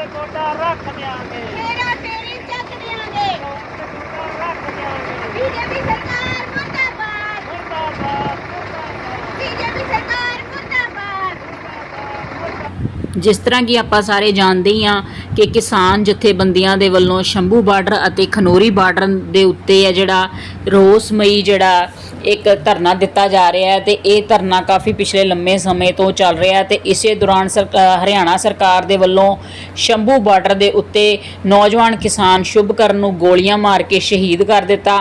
ਤੇ ਗੋਡਾ ਰੱਖ ਦਿਆਂਗੇ ਤੇਰਾ ਤੇਰੀ ਚੱਕ ਦਿਆਂਗੇ ਤੇ ਗੋਡਾ ਰੱਖ ਦਿਆਂਗੇ ਬੀਜੇਪੀ ਸਰਕਾਰ ਮੁਰਦਾਬਾਦ ਮੁਰਦਾਬਾਦ ਮੁਰਦਾਬਾਦ ਬੀਜੇਪੀ ਸਰਕਾਰ ਮੁਰਦਾਬਾਦ ਜਿਸ ਤਰ੍ਹਾਂ ਕਿ ਆਪਾਂ ਸਾਰੇ ਜਾਣਦੇ ਹੀ ਹਾਂ ਕਿ ਕਿਸਾਨ ਜਥੇਬੰਦੀਆਂ ਦੇ ਵੱਲੋਂ ਸ਼ੰਭੂ ਬਾਰਡਰ ਅਤੇ ਖਨੋਰੀ ਬਾਰਡਰ ਦੇ ਉੱਤੇ ਹੈ ਜਿਹੜਾ ਰੋਸਮਈ ਜਿਹੜਾ ਇੱਕ ਧਰਨਾ ਦਿੱਤਾ ਜਾ ਰਿਹਾ ਹੈ ਤੇ ਇਹ ਧਰਨਾ ਕਾਫੀ ਪਿਛਲੇ ਲੰਮੇ ਸਮੇਂ ਤੋਂ ਚੱਲ ਰਿਹਾ ਹੈ ਤੇ ਇਸੇ ਦੌਰਾਨ ਸਰਕਾ- ਹਰਿਆਣਾ ਸਰਕਾਰ ਦੇ ਵੱਲੋਂ ਸ਼ੰਭੂ ਬਾਰਡਰ ਦੇ ਉੱਤੇ ਨੌਜਵਾਨ ਕਿਸਾਨ ਸ਼ੁਭਕਰਨ ਨੂੰ ਗੋਲੀਆਂ ਮਾਰ ਕੇ ਸ਼ਹੀਦ ਕਰ ਦਿੱਤਾ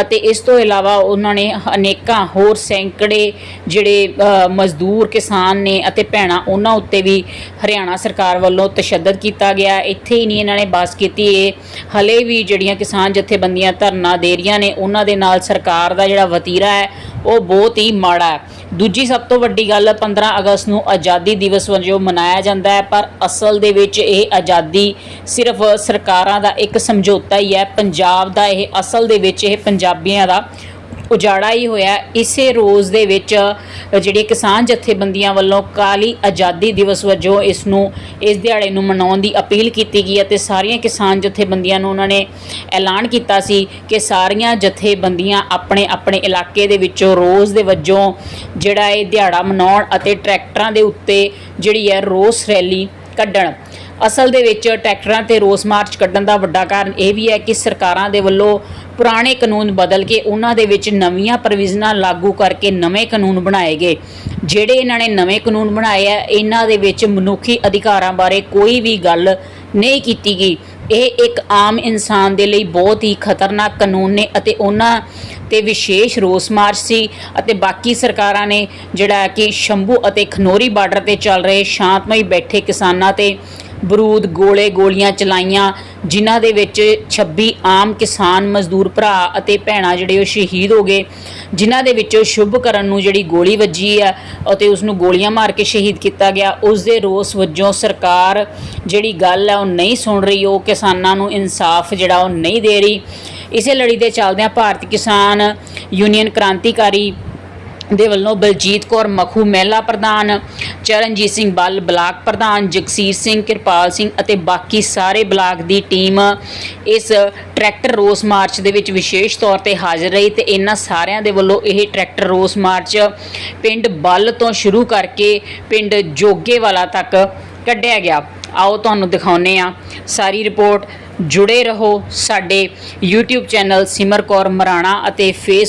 ਅਤੇ ਇਸ ਤੋਂ ਇਲਾਵਾ ਉਹਨਾਂ ਨੇ ਅਨੇਕਾਂ ਹੋਰ ਸੈਂਕੜੇ ਜਿਹੜੇ ਮਜ਼ਦੂਰ ਕਿਸਾਨ ਨੇ ਅਤੇ ਭੈਣਾਂ ਉਹਨਾਂ ਉੱਤੇ ਵੀ ਹਰਿਆਣਾ ਸਰਕਾਰ ਵੱਲੋਂ ਤਸ਼ੱਦਦ ਕੀਤਾ ਗਿਆ। ਇੱਥੇ ਹੀ ਨਹੀਂ ਇਹਨਾਂ ਨੇ ਬਸ ਕੀਤੀ। ਇਹ ਹਲੇ ਵੀ ਜਿਹੜੀਆਂ ਕਿਸਾਨ ਜਥੇਬੰਦੀਆਂ ਧਰਨਾ ਦੇ ਰਹੀਆਂ ਨੇ, ਉਹਨਾਂ ਦੇ ਨਾਲ ਸਰਕਾਰ ਦਾ ਜਿਹੜਾ ਵਤੀਰਾ ਹੈ, ਉਹ ਬਹੁਤ ਹੀ ਮਾੜਾ ਹੈ। ਦੂਜੀ ਸਭ ਤੋਂ ਵੱਡੀ ਗੱਲ 15 ਅਗਸਤ ਨੂੰ ਆਜ਼ਾਦੀ ਦਿਵਸ ਵਜੋਂ ਮਨਾਇਆ ਜਾਂਦਾ ਹੈ, ਪਰ ਅਸਲ ਦੇ ਵਿੱਚ ਇਹ ਆਜ਼ਾਦੀ ਸਿਰਫ ਸਰਕਾਰਾਂ ਦਾ ਇੱਕ ਸਮਝੌਤਾ ਹੀ ਹੈ। ਪੰਜਾਬ ਦਾ ਇਹ ਅਸਲ ਦੇ ਵਿੱਚ ਇਹ ਪੰਜਾਬੀਆਂ ਦਾ ਉਜਾੜਾ ਹੀ ਹੋਇਆ। ਇਸੇ ਰੋਜ਼ ਦੇ ਵਿੱਚ ਜਿਹੜੀ ਕਿਸਾਨ ਜਥੇਬੰਦੀਆਂ ਵੱਲੋਂ ਕਾਲੀ ਆਜ਼ਾਦੀ ਦਿਵਸ ਵਜੋਂ ਇਸ ਨੂੰ, ਇਸ ਦਿਹਾੜੇ ਨੂੰ ਮਨਾਉਣ ਦੀ ਅਪੀਲ ਕੀਤੀ ਗਈ ਅਤੇ ਸਾਰੀਆਂ ਕਿਸਾਨ ਜਥੇਬੰਦੀਆਂ ਨੂੰ ਉਹਨਾਂ ਨੇ ਐਲਾਨ ਕੀਤਾ ਸੀ ਕਿ ਸਾਰੀਆਂ ਜਥੇਬੰਦੀਆਂ ਆਪਣੇ ਆਪਣੇ ਇਲਾਕੇ ਦੇ ਵਿੱਚੋਂ ਰੋਜ਼ ਦੇ ਵਜੋਂ ਜਿਹੜਾ ਇਹ ਦਿਹਾੜਾ ਮਨਾਉਣ ਅਤੇ ਟਰੈਕਟਰਾਂ ਦੇ ਉੱਤੇ ਜਿਹੜੀ ਹੈ ਰੋਸ ਰੈਲੀ ਕੱਢਣ। ਅਸਲ ਦੇ ਵਿੱਚ ਟਰੈਕਟਰਾਂ ਤੇ ਰੋਸ ਮਾਰਚ ਕੱਢਣ ਦਾ ਵੱਡਾ ਕਾਰਨ ਇਹ ਵੀ ਹੈ ਕਿ ਸਰਕਾਰਾਂ ਦੇ ਵੱਲੋਂ ਪੁਰਾਣੇ ਕਾਨੂੰਨ ਬਦਲ ਕੇ ਉਹਨਾਂ ਦੇ ਵਿੱਚ ਨਵੀਆਂ ਪ੍ਰੋਵੀਜ਼ਨਾਂ ਲਾਗੂ ਕਰਕੇ ਨਵੇਂ ਕਾਨੂੰਨ ਬਣਾਏ ਗਏ। ਜਿਹੜੇ ਇਹਨਾਂ ਨੇ ਨਵੇਂ ਕਾਨੂੰਨ ਬਣਾਏ ਆ, ਇਹਨਾਂ ਦੇ ਵਿੱਚ ਮਨੁੱਖੀ ਅਧਿਕਾਰਾਂ ਬਾਰੇ ਕੋਈ ਵੀ ਗੱਲ ਨਹੀਂ ਕੀਤੀ ਗਈ। ਇਹ ਇੱਕ ਆਮ ਇਨਸਾਨ ਦੇ ਲਈ ਬਹੁਤ ਹੀ ਖਤਰਨਾਕ ਕਾਨੂੰਨ ਨੇ ਅਤੇ ਉਹਨਾਂ ਤੇ ਵਿਸ਼ੇਸ਼ ਰੋਸ ਮਾਰਚ ਸੀ ਅਤੇ ਬਾਕੀ ਸਰਕਾਰਾਂ ਨੇ ਜਿਹੜਾ ਕਿ ਸ਼ੰਭੂ ਅਤੇ ਖਨੋਰੀ ਬਾਰਡਰ ਤੇ ਚੱਲ ਰਹੇ ਸ਼ਾਂਤਮਈ ਬੈਠੇ ਕਿਸਾਨਾਂ ਤੇ ਬਰੂਦ ਗੋਲੇ ਗੋਲੀਆਂ ਚਲਾਈਆਂ, ਜਿਨ੍ਹਾਂ ਦੇ ਵਿੱਚ 26 ਆਮ ਕਿਸਾਨ ਮਜ਼ਦੂਰ ਭਰਾ ਅਤੇ ਭੈਣਾਂ ਜਿਹੜੇ ਉਹ ਸ਼ਹੀਦ ਹੋ ਗਏ, ਜਿਨ੍ਹਾਂ ਦੇ ਵਿੱਚੋਂ ਸ਼ੁਭਕਰਨ ਨੂੰ ਜਿਹੜੀ ਗੋਲੀ ਵੱਜੀ ਹੈ ਅਤੇ ਉਸ ਨੂੰ ਗੋਲੀਆਂ ਮਾਰ ਕੇ ਸ਼ਹੀਦ ਕੀਤਾ ਗਿਆ, ਉਸ ਦੇ ਰੋਸ ਵਜੋਂ ਸਰਕਾਰ ਜਿਹੜੀ ਗੱਲ ਹੈ ਉਹ ਨਹੀਂ ਸੁਣ ਰਹੀ, ਉਹ ਕਿਸਾਨਾਂ ਨੂੰ ਇਨਸਾਫ ਜਿਹੜਾ ਉਹ ਨਹੀਂ ਦੇ ਰਹੀ ਇਸੇ ਲੜੀ ਦੇ ਚੱਲਦਿਆਂ ਭਾਰਤੀ ਕਿਸਾਨ ਯੂਨੀਅਨ ਕ੍ਰਾਂਤੀਕਾਰੀ ਦੇ ਵੱਲੋਂ ਬਲਜੀਤ ਕੌਰ ਮਖੂ ਮਹਿਲਾ ਪ੍ਰਧਾਨ, ਚਰਨਜੀਤ ਸਿੰਘ ਬੱਲ ਬਲਾਕ ਪ੍ਰਧਾਨ, ਜਗਸੀਰ ਸਿੰਘ, ਕਿਰਪਾਲ ਸਿੰਘ ਅਤੇ ਬਾਕੀ ਸਾਰੇ ਬਲਾਕ ਦੀ ਟੀਮ ਇਸ ਟਰੈਕਟਰ ਰੋਸ ਮਾਰਚ ਦੇ ਵਿੱਚ ਵਿਸ਼ੇਸ਼ ਤੌਰ ਤੇ ਹਾਜ਼ਰ ਰਹੀ ਤੇ ਇਹਨਾਂ ਸਾਰਿਆਂ ਦੇ ਵੱਲੋਂ ਇਹ ਟਰੈਕਟਰ ਰੋਸ ਮਾਰਚ ਪਿੰਡ ਬੱਲ ਤੋਂ ਸ਼ੁਰੂ ਕਰਕੇ ਪਿੰਡ ਜੋਗੇਵਾਲਾ ਤੱਕ ਕੱਢਿਆ ਗਿਆ। ਆਓ ਤੁਹਾਨੂੰ ਦਿਖਾਉਨੇ ਆ ਸਾਰੀ ਰਿਪੋਰਟ ਜੁੜੇ ਰਹੋ ਸਾਡੇ YouTube ਚੈਨਲ ਸਿਮਰ ਕੌਰ ਮਰਾਣਾ ਅਤੇ Facebook